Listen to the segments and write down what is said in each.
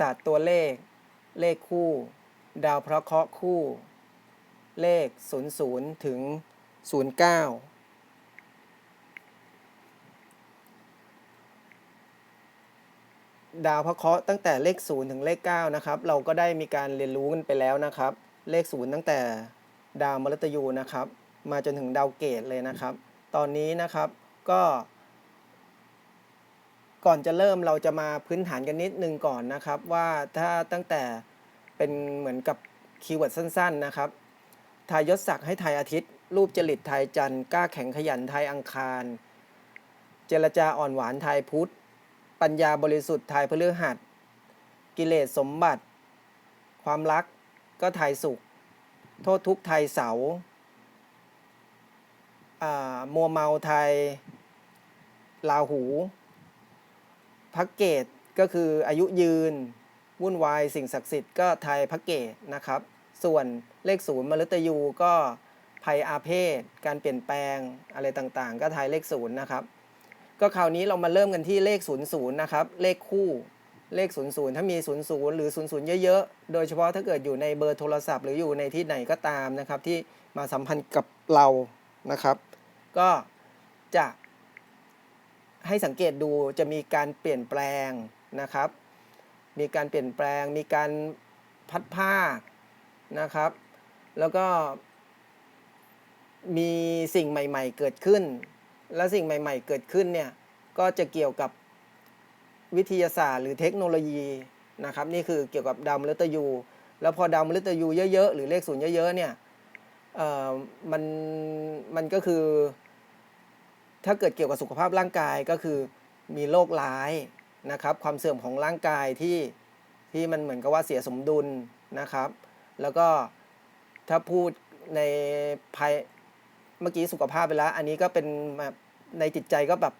ศาสตร์ตัวเลข เลขคู่ ดาวพระเคราะห์คู่ เลข 00 ถึง 09ดาวพระเคราะห์ตั้งแต่เลข 0 ถึงเลข 9 นะครับ เราก็ได้มีการเรียนรู้กันไปแล้วนะครับ เลข 0 ตั้งแต่ดาวมฤตยูนะครับ มาจนถึงดาวเกตเลยนะครับ ตอนนี้นะครับก็ ก่อนจะเริ่มเราจะมาพื้นฐานกันนิดนึงก่อนนะครับ ว่าถ้าตั้งแต่เป็นเหมือนกับคีย์เวิร์ดสั้น ๆนะครับทายยศศักดิ์ให้ทายอาทิตย์ รูปจริตทายจันทร์กล้าแข็งขยันทายอังคาร เจรจาอ่อนหวานทายพุธ ปัญญาบริสุทธิ์ทายพฤหัส กิเลสสมบัติ ความรักก็ทายสุข โทษทุกข์ทายเสาอ่ามัวเมาไทยลาหู พักเกตก็คืออายุยืน วุ่นวายสิ่งศักดิ์สิทธิ์ก็ไทยพักเกตนะครับ ส่วนเลขศูนย์มฤตยูก็ภัยอาเพศ การเปลี่ยนแปลงอะไรต่างๆ ก็ไทยเลขศูนย์นะครับ ก็คราวนี้เรามาเริ่มกันที่เลขศูนย์ศูนย์นะครับ เลขคู่เลขศูนย์ศูนย์ถ้ามีศูนย์ศูนย์หรือศูนย์ศูนย์เยอะๆ โดยเฉพาะถ้าเกิดอยู่ในเบอร์โทรศัพท์หรืออยู่ในที่ไหนก็ตามนะครับ ที่มาสัมพันธ์กับเรานะครับ ก็จะ ให้สังเกตดูจะมีการเปลี่ยนแปลงนะครับ มีการเปลี่ยนแปลง มีการพัดภานะครับ แล้วก็มีสิ่งใหม่ ๆ เกิดขึ้น และสิ่งใหม่ ๆ เกิดขึ้นเนี่ยก็จะเกี่ยวกับวิทยาศาสตร์ หรือเทคโนโลยีนะครับ นี่คือเกี่ยวกับดาวมฤตยู แล้วพอดาวมฤตยูเยอะๆ หรือเลขศูนย์เยอะๆเนี่ยเอ่อมันมันก็คือ ถ้าเกิดเกี่ยวกับสุขภาพร่างกายก็คือมีโรคร้ายนะครับ ความเสื่อมของร่างกายที่ที่มันเหมือนกับว่าเสียสมดุลนะครับ แล้วก็ถ้าพูดในภายเมื่อกี้สุขภาพไปแล้ว อันนี้ก็เป็นแบบในจิตใจก็แบบ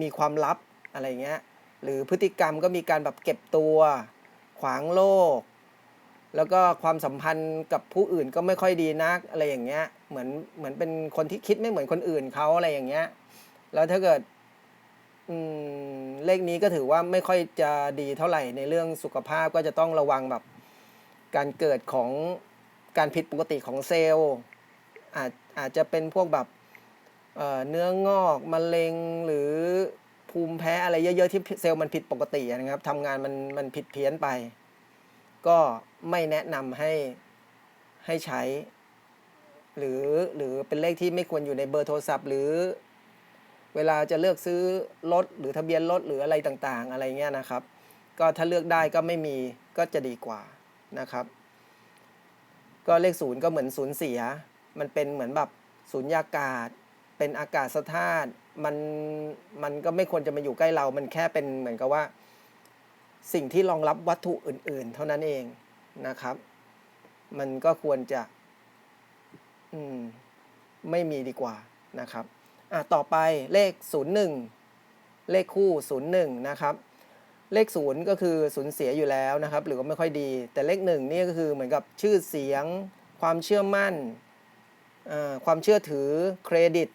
มีความลับอะไรเงี้ยหรือพฤติกรรมก็มีการแบบเก็บตัว ขวางโลก แล้วก็ความสัมพันธ์กับผู้อื่นก็ไม่ค่อยดีนักอะไรอย่างเงี้ย เหมือนเหมือนเป็นคนที่คิดไม่เหมือนคนอื่นเขาอะไรอย่างเงี้ย แล้วถ้าเกิดอืมเลขนี้ก็ถือว่าไม่ค่อยจะดีเท่าไหร่ในเรื่องสุขภาพก็จะต้องระวังแบบการเกิดของการผิดปกติของเซลล์อาจอาจจะเป็นพวกแบบเอ่อเนื้องอกมะเร็งหรือภูมิแพ้อะไรเยอะๆที่เซลล์มันผิดปกตินะครับทำงานมันมันผิดเพี้ยนไป ก็ไม่แนะนำให้ให้ใช้ หรือหรือเป็นเลขที่ไม่ควรอยู่ในเบอร์โทรศัพท์ หรือเวลาจะเลือกซื้อรถหรือทะเบียนรถหรืออะไรต่างๆ อะไรเงี้ยนะครับ ก็ถ้าเลือกได้ก็ไม่มีก็จะดีกว่านะครับ ก็เลขศูนย์ก็เหมือนศูนย์เสีย มันเป็นเหมือนแบบศูนย์ยากาศ เป็นอากาศธาตุมันมันก็ไม่ควรจะมาอยู่ใกล้เรา มันแค่เป็นเหมือนกับว่า สิ่งที่รองรับวัตถุอื่น ๆ เท่านั้นเองนะครับ มันก็ควรจะ อืมไม่มีดีกว่านะครับอะต่อไปเลข 01 เลขคู่ 01 นะครับ เลข 0 ก็คือสูญเสียอยู่แล้วนะครับ หรือว่าไม่ค่อยดี แต่เลข1นี่ก็คือเหมือนกับชื่อเสียง ความเชื่อมั่น ความเชื่อถือเครดิต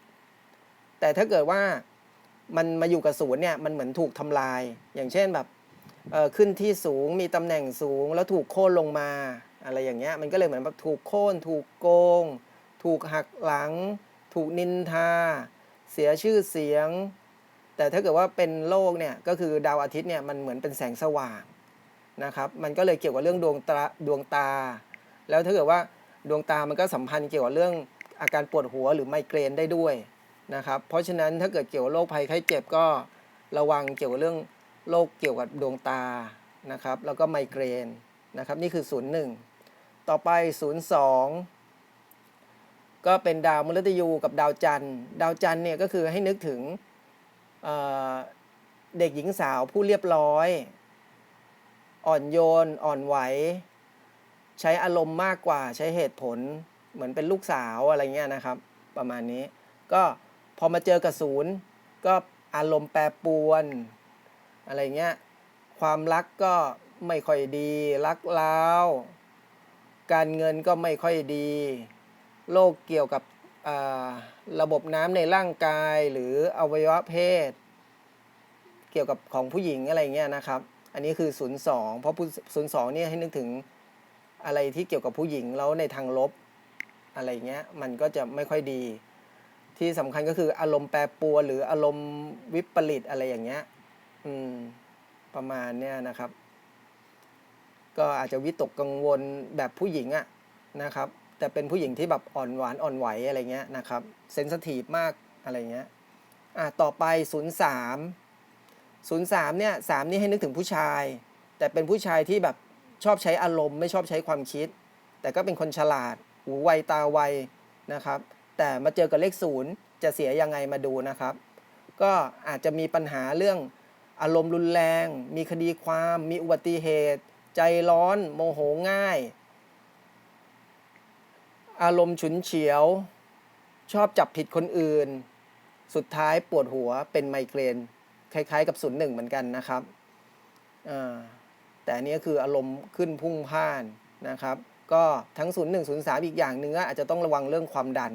แต่ถ้าเกิดว่ามันมาอยู่กับศูนย์เนี่ยมันเหมือนถูกทำลาย อย่างเช่นแบบขึ้นที่สูงมีตำแหน่งสูงแล้วถูกโค่นลงมา อะไรอย่างเงี้ยมันก็เลยเหมือนแบบถูกโค่นถูกโกง ถูกหักหลัง ถูกนินทา เสียชื่อเสียง แต่ถ้าเกิดว่าเป็นโลกเนี่ยก็คือดาวอาทิตย์เนี่ยมันเหมือนเป็นแสงสว่างนะครับ มันก็เลยเกี่ยวกับเรื่องดวงตาดวงตา แล้วถ้าเกิดว่าดวงตามันก็สัมพันธ์เกี่ยวกับเรื่องอาการปวดหัวหรือไมเกรนได้ด้วยนะครับ เพราะฉะนั้นถ้าเกิดเกี่ยวกับโรคภัยไข้เจ็บก็ระวังเกี่ยวกับเรื่องโรคเกี่ยวกับดวงตานะครับ แล้วก็ไมเกรนนะครับ นี่คือศูนย์หนึ่งต่อไปศูนย์สอง ก็เป็นดาวมฤตยูกับดาวจันทร์ ดาวจันทร์เนี่ยก็คือให้นึกถึงเเด็กหญิงสาวผู้เรียบร้อย อ่อนโยน อ่อนไหว ใช้อารมณ์มากกว่าใช้เหตุผล เหมือนเป็นลูกสาวอะไรเงี้ยนะครับ ประมาณนี้ ก็พอมาเจอกับศูนย์ก็อารมณ์แปรปรวนอะไรเงี้ยความรักก็ไม่ค่อยดี รักล้าวการเงินก็ไม่ค่อยดี โรคเกี่ยวกับระบบน้ำในร่างกายหรืออวัยวะเพศ เกี่ยวกับของผู้หญิงอะไรเงี้ยนะครับ อันนี้คือ 02 เพราะผู้02เนี่ยให้นึกถึงอะไรที่เกี่ยวกับผู้หญิงแล้วในทางลบอะไรเงี้ยมันก็จะไม่ค่อยดี ที่สำคัญก็คืออารมณ์แปรปรวนหรืออารมณ์วิปริตอะไรอย่างเงี้ยอืมประมาณเนี้ยนะครับ ก็อาจจะวิตกกังวลแบบผู้หญิงอะนะครับ แต่เป็นผู้หญิงที่แบบอ่อนหวานอ่อนไหวอะไรเงี้ยนะครับเซนสทีฟมากอะไรเงี้ยอะต่อไป 03 03เนี่ย3นี่ให้นึกถึงผู้ชาย แต่เป็นผู้ชายที่แบบชอบใช้อารมณ์ไม่ชอบใช้ความคิด แต่ก็เป็นคนฉลาด หูไวตาไวนะครับ แต่มาเจอกับเลขศูนย์จะเสียยังไงมาดูนะครับ ก็อาจจะมีปัญหาเรื่องอารมณ์รุนแรง มีคดีความ มีอุบัติเหตุ ใจร้อน โมโหง่าย อารมณ์ฉุนเฉียว ชอบจับผิดคนอื่น สุดท้ายปวดหัวเป็นไมเกรน คล้ายๆ กับศูนย์หนึ่งเหมือนกันนะครับแต่อันนี้คืออารมณ์ขึ้นพุ่งพ่านนะครับ ก็ทั้ง 0 1 0 3 อีกอย่างหนึ่งก็อาจจะต้องระวังเรื่องความดัน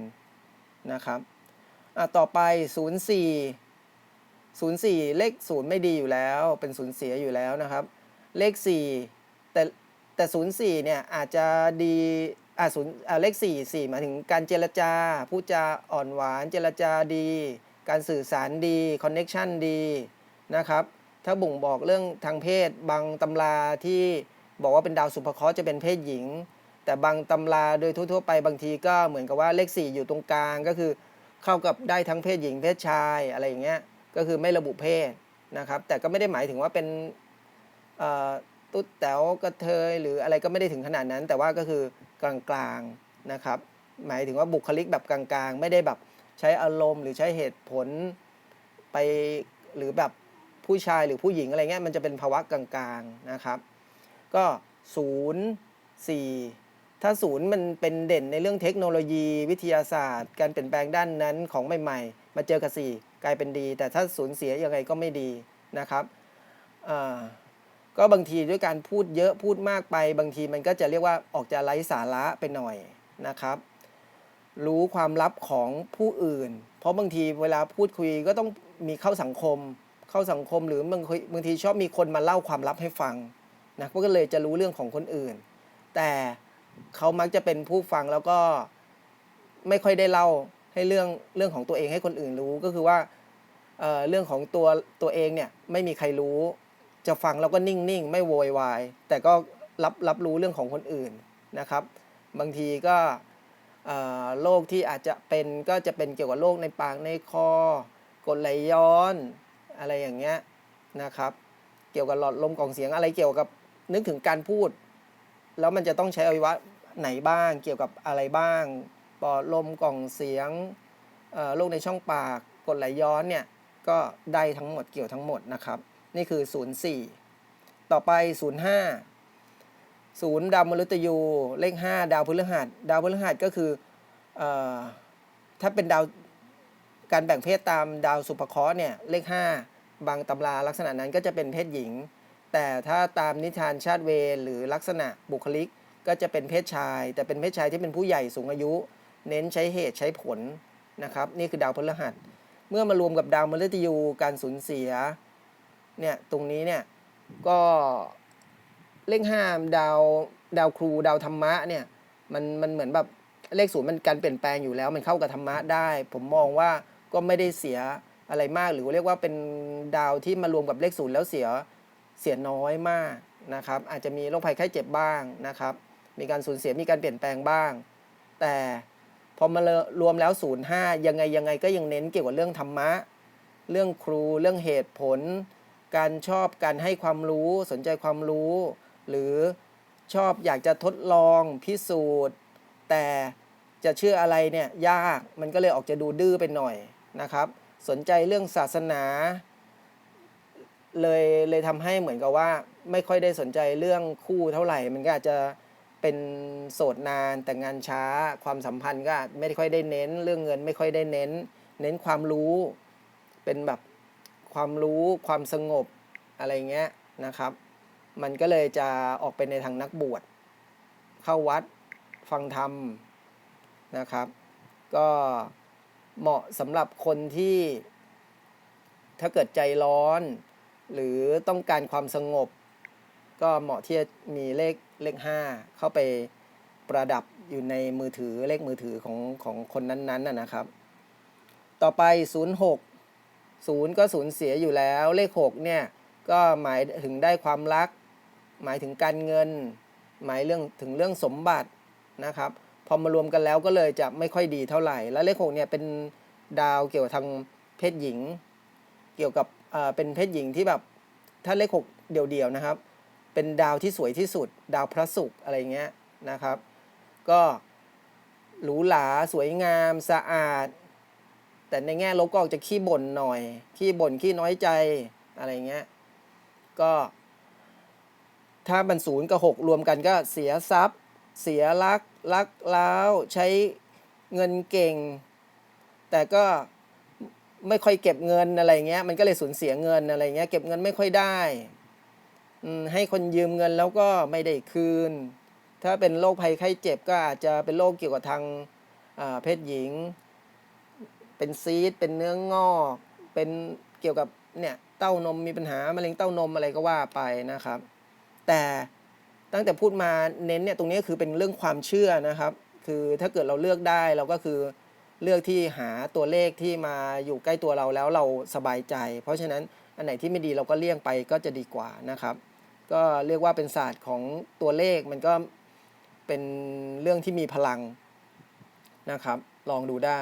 นะครับอะต่อไป 0 4 0 4 เลข 0 ไม่ดีอยู่แล้ว เป็นศูนย์เสียอยู่แล้วนะครับ เลข 4 แต่แต่ 0 4 เนี่ยอาจจะดี อ่าศูนย์อ่าเลข4 4หมายถึงการเจรจาพูดจาอ่อนหวานเจรจาดี การสื่อสารดีคอนเน็ชันดีนะครับถ้าบ่งบอกเรื่องทางเพศ บางตำราที่บอกว่าเป็นดาวสุภเคราะห์จะเป็นเพศหญิง แต่บางตำราโดยทั่ว ๆ ไปบางทีก็เหมือนกับว่าเลข 4 อยู่ตรงกลางก็คือเข้ากับได้ทั้งเพศหญิงเพศชายอะไรอย่างเงี้ยก็คือไม่ระบุเพศนะครับแต่ก็ไม่ได้หมายถึงว่าเป็นตุ๊ดแต๋วกระเทยหรืออะไรก็ไม่ได้ถึงขนาดนั้น แต่ว่าก็คือ กลางๆนะครับหมายถึงว่าบุคลิกแบบกลางๆ ไม่ได้แบบใช้อารมณ์หรือใช้เหตุผลไปหรือแบบผู้ชายหรือผู้หญิงอะไรเงี้ยมันจะเป็นภาวะกลางๆนะครับ ก็ศูนย์สี่ถ้าศูนย์มันเป็นเด่นในเรื่องเทคโนโลยี วิทยาศาสตร์ การเปลี่ยนแปลงด้านนั้นของใหม่ๆ มาเจอกับสี่กลายเป็นดี แต่ถ้าศูนย์เสียยังไงก็ไม่ดีนะครับ ก็บางทีด้วยการพูดเยอะพูดมากไป บางทีมันก็จะเรียกว่าออกจะไร้สาระไปหน่อยนะครับ รู้ความลับของผู้อื่น เพราะบางทีเวลาพูดคุยก็ต้องมีเข้าสังคม เข้าสังคมหรือบางทีบางทีชอบมีคนมาเล่าความลับให้ฟังนะก็เลยจะรู้เรื่องของคนอื่น แต่เขามักจะเป็นผู้ฟังแล้วก็ไม่ค่อยได้เล่าให้เรื่องเรื่องของตัวเองให้คนอื่นรู้ก็คือว่าเเรื่องของตัวตัวเองเนี่ยไม่มีใครรู้ จะฟังแล้วก็นิ่งๆ ไม่โวยวาย แต่ก็รับรับรู้เรื่องของคนอื่นนะครับ บางทีก็โรคที่อาจจะเป็นก็จะเป็นเกี่ยวกับโรคในปากในคอกรดไหลย้อนอะไรอย่างเงี้ยนะครับ เกี่ยวกับหลอดลมกล่องเสียงอะไรเกี่ยวกับนึกถึงการพูด แล้วมันจะต้องใช้อวัยวะไหนบ้างเกี่ยวกับอะไรบ้างปอดลมกล่องเสียงโรคในช่องปากกรดไหลย้อนเนี่ยก็ได้ทั้งหมดเกี่ยวทั้งหมดนะครับ นี่คือ 04 ต่อไป 05ศูนย์ดาวมฤตยู เลข 5 ดาวพฤหัส ดาวพฤหัสก็คืออถ้าเป็นดาวการแบ่งเพศตามดาวสุภเคราะห์เนี่ยเลข 5 บางตำราลักษณะนั้นก็จะเป็นเพศหญิง แต่ถ้าตามนิทานชาติเวหรือลักษณะบุคลิกก็จะเป็นเพศชาย แต่เป็นเพศชายที่เป็นผู้ใหญ่สูงอายุ เน้นใช้เหตุใช้ผลนะครับ นี่คือดาวพฤหัส เมื่อมารวมกับดาวมฤตยูการสูญเสีย เนี่ยตรงนี้เนี่ยก็เลขห้าดาวดาวครูดาวธรรมะเนี่ยมันมันเหมือนแบบเลขศูนย์มันการเปลี่ยนแปลงอยู่แล้ว มันเข้ากับธรรมะได้ ผมมองว่าก็ไม่ได้เสียอะไรมาก หรือเรียกว่าเป็นดาวที่มารวมกับเลขศูนย์แล้วเสียเสียน้อยมากนะครับอาจจะมีโรคภัยไข้เจ็บบ้างนะครับ มีการสูญเสียมีการเปลี่ยนแปลงบ้าง แต่พอมารวมแล้วศูนย์ห้ายังไงยังไงก็ยังเน้นเกี่ยวกับเรื่องธรรมะ เรื่องครูเรื่องเหตุผล การชอบการให้ความรู้สนใจความรู้ หรือชอบอยากจะทดลองพิสูจน์ แต่จะเชื่ออะไรเนี่ยยากมันก็เลยออกจะดูดื้อไปหน่อยนะครับ สนใจเรื่องศาสนา เลยเลยทำให้เหมือนกับว่าไม่ค่อยได้สนใจเรื่องคู่เท่าไหร่ มันก็อาจจะเป็นโสดนานแต่งงานช้า ความสัมพันธ์ก็ไม่ค่อยได้เน้น เรื่องเงินไม่ค่อยได้เน้น เน้นความรู้ เป็นแบบ ความรู้ความสงบอะไรเงี้ยนะครับ มันก็เลยจะออกไปในทางนักบวช เข้าวัดฟังธรรมนะครับ ก็เหมาะสำหรับคนที่ถ้าเกิดใจร้อน หรือต้องการความสงบ ก็เหมาะที่จะมีเลขเลขห้าเข้าไปประดับอยู่ในมือถือเลขมือถือของของคนนั้นๆนะนะครับ ต่อไป 06 0ก็สูญเสียอยู่แล้ว เลข6เนี่ยก็หมายถึงได้ความรัก หมายถึงการเงิน หมายเรื่องถึงเรื่องสมบัตินะครับพอมารวมกันแล้วก็เลยจะไม่ค่อยดีเท่าไหร่ แล้วเลข6เนี่ยเป็นดาวเกี่ยวกับทางเพศหญิง เกี่ยวกับเอ่อเป็นเพศหญิงที่แบบถ้าเลข6เดี่ยวๆนะครับ เป็นดาวที่สวยที่สุด ดาวพระศุกร์อะไรเงี้ยนะครับ ก็หรูหราสวยงามสะอาด แต่ในแง่ลบก็จะขี้บ่นหน่อย ขี้บ่นขี้น้อยใจอะไรเงี้ย ก็ ถ้ามันศูนย์กับหกรวมกันก็เสียทรัพย์ เสียรักรักล้าวใช้เงินเก่ง แต่ก็ไม่ค่อยเก็บเงินอะไรเงี้ย มันก็เลยสูญเสียเงินอะไรเงี้ย เก็บเงินไม่ค่อยได้ให้คนยืมเงินแล้วก็ไม่ได้คืน ถ้าเป็นโรคภัยไข้เจ็บก็อาจจะเป็นโรคเกี่ยวกับทางเพศหญิง เป็นซีดเป็นเนื้องงอก เป็นเกี่ยวกับเนี่ยเต้านมมีปัญหามะเร็งเต้านมอะไรก็ว่าไปนะครับ แต่ตั้งแต่พูดมาเน้นเนี่ยตรงนี้คือเป็นเรื่องความเชื่อนะครับ คือถ้าเกิดเราเลือกได้เราก็คือเลือกที่หาตัวเลขที่มาอยู่ใกล้ตัวเราแล้วเราสบายใจ เพราะฉะนั้นอันไหนที่ไม่ดีเราก็เลี่ยงไปก็จะดีกว่านะครับ ก็เรียกว่าเป็นศาสตร์ของตัวเลขมันก็เป็นเรื่องที่มีพลังนะครับ ลองดูได้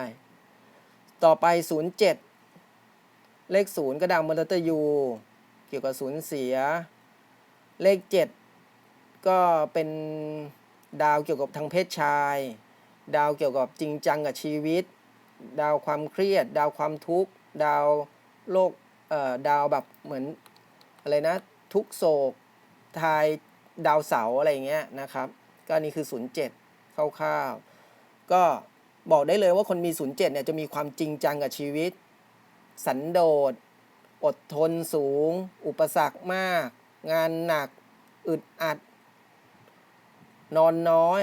ต่อไป 07 เลข 0 ก็ดาวมรตยูเกี่ยวกับสูญเสีย เลข 7 ก็เป็นดาวเกี่ยวกับทางเพศชาย ดาวเกี่ยวกับจริงจังกับชีวิต ดาวความเครียด ดาวความทุกข์ ดาวโลกเอ่อดาวแบบเหมือนอะไรนะ ทุกโศกทายดาวเสาอะไรอย่างเงี้ยนะครับ ก็นนี่คือ 07คร่าวๆก็ บอกได้เลยว่าคนมี 07 เนี่ยจะมีความจริงจังกับชีวิต สันโดษ อดทนสูง อุปสรรคมาก งานหนัก อึดอัด นอนน้อย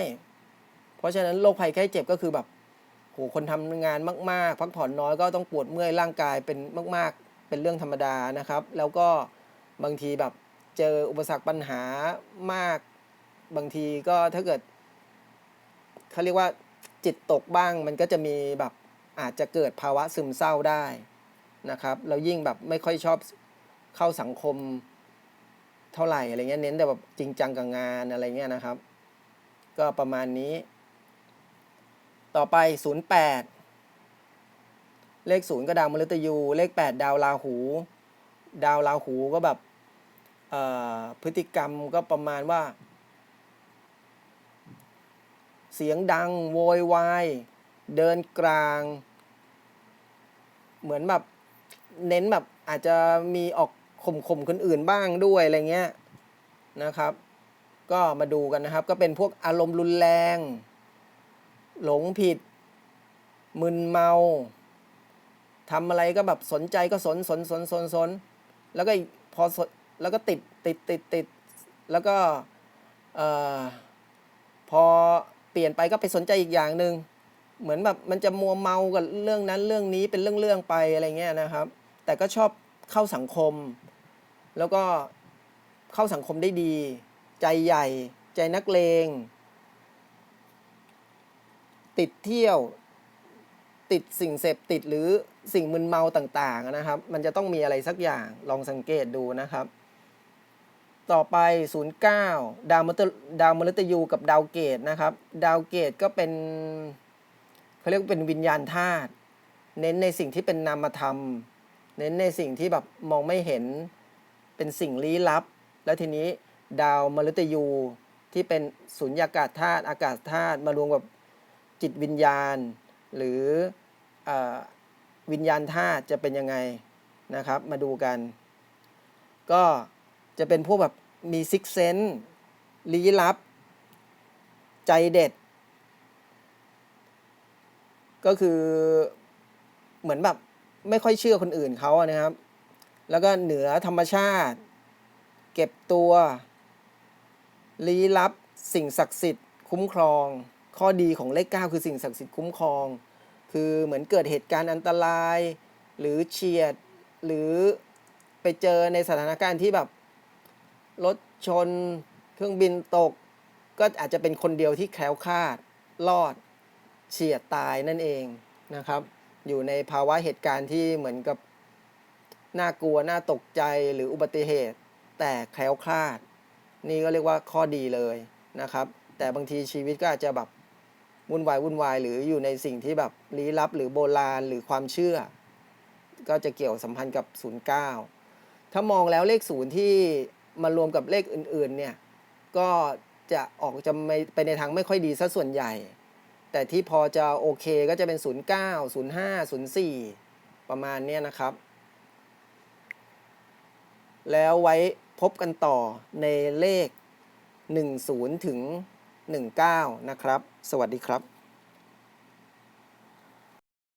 เพราะฉะนั้นโรคภัยไข้เจ็บก็คือแบบโหคนทำงานมาก ๆ พักผ่อนน้อยก็ต้องปวดเมื่อยร่างกายเป็นมาก ๆ เป็นเรื่องธรรมดานะครับ แล้วก็บางทีแบบเจออุปสรรคปัญหามาก บางทีก็ถ้าเกิดเขาเรียกว่า จิตตกบ้าง มันก็จะมีแบบอาจจะเกิดภาวะซึมเศร้าได้นะครับแล้วยิ่งแบบไม่ค่อยชอบเข้าสังคมเท่าไหร่อะไรเงี้ยเน้นแต่แบบจริงจังกับงานอะไรเงี้ยนะครับ ก็ประมาณนี้ ต่อไป 08 เลข 0 ก็ดาวมฤตยู เลข 8 ดาวราหู ดาวราหูก็แบบพฤติกรรมก็ประมาณว่า เสียงดัง โวยวาย เดินกลาง เหมือนแบบเน้นแบบอาจจะมีออกข่มข่มคนอื่นบ้างด้วยอะไรเงี้ยนะครับ ก็มาดูกันนะครับ ก็เป็นพวกอารมณ์รุนแรง หลงผิด มึนเมาทำอะไรก็แบบสนใจก็สนสนสนสนสนแล้วก็พอสแล้วก็ติดติดติดติดแล้วก็เอ่อพอ เปลี่ยนไปก็ไปสนใจอีกอย่างหนึ่งเหมือนแบบมันจะมัวเมากับเรื่องนั้นเรื่องนี้เป็นเรื่องเรื่องๆไปอะไรเงี้ยนะครับ แต่ก็ชอบเข้าสังคม แล้วก็เข้าสังคมได้ดี ใจใหญ่ ใจนักเลง ติดเที่ยว ติดสิ่งเสพติดหรือสิ่งมึนเมาต่างๆนะครับ มันจะต้องมีอะไรสักอย่างลองสังเกตดูนะครับ ต่อไป 09 ดาวมฤตดาวมฤตยูกับดาวเกตนะครับ ดาวเกตก็เป็นเขาเรียกว่าเป็นวิญญาณธาตุเน้นในสิ่งที่เป็นนามธรรม เน้นในสิ่งที่แบบมองไม่เห็นเป็นสิ่งลี้ลับ แล้วทีนี้ดาวมฤตยูที่เป็นสุญญากาศธาตุอากาศธาตุมารวมกับจิตวิญญาณ หรืออวิญญาณธาตุจะเป็นยังไงนะครับ มาดูกัน ก็ จะเป็นพวกแบบมีซิกเซนลี้ลับ ใจเด็ด ก็คือเหมือนแบบไม่ค่อยเชื่อคนอื่นเขานะครับ แล้วก็เหนือธรรมชาติ เก็บตัว ลี้ลับ สิ่งศักดิ์สิทธิ์ คุ้มครอง ข้อดีของเลขเก้าคือสิ่งศักดิ์สิทธิ์คุ้มครอง คือเหมือนเกิดเหตุการณ์อันตราย หรือเฉียด หรือไปเจอในสถานการณ์ที่แบบ รถชน เครื่องบินตก ก็อาจจะเป็นคนเดียวที่แคล้วคลาดรอดเฉียดตายนั่นเองนะครับ อยู่ในภาวะเหตุการณ์ที่เหมือนกับน่ากลัวน่าตกใจหรืออุบัติเหตุ แต่แคล้วคลาด นี่ก็เรียกว่าข้อดีเลยนะครับ แต่บางทีชีวิตก็อาจจะแบบวุ่นวายวุ่นวายหรืออยู่ในสิ่งที่แบบลี้ลับ หรือโบราณหรือความเชื่อ ก็จะเกี่ยวสัมพันธ์กับ 09 ถ้ามองแล้วเลขศูนย์ที่ มารวมกับเลขอื่นๆเนี่ยก็จะออกจะไม่ไปในทางไม่ค่อยดีซะส่วนใหญ่ แต่ที่พอจะโอเคก็จะเป็น 09 05 04 ประมาณเนี้ยนะครับ แล้วไว้พบกันต่อในเลข 10 ถึง 19 นะครับ สวัสดีครับ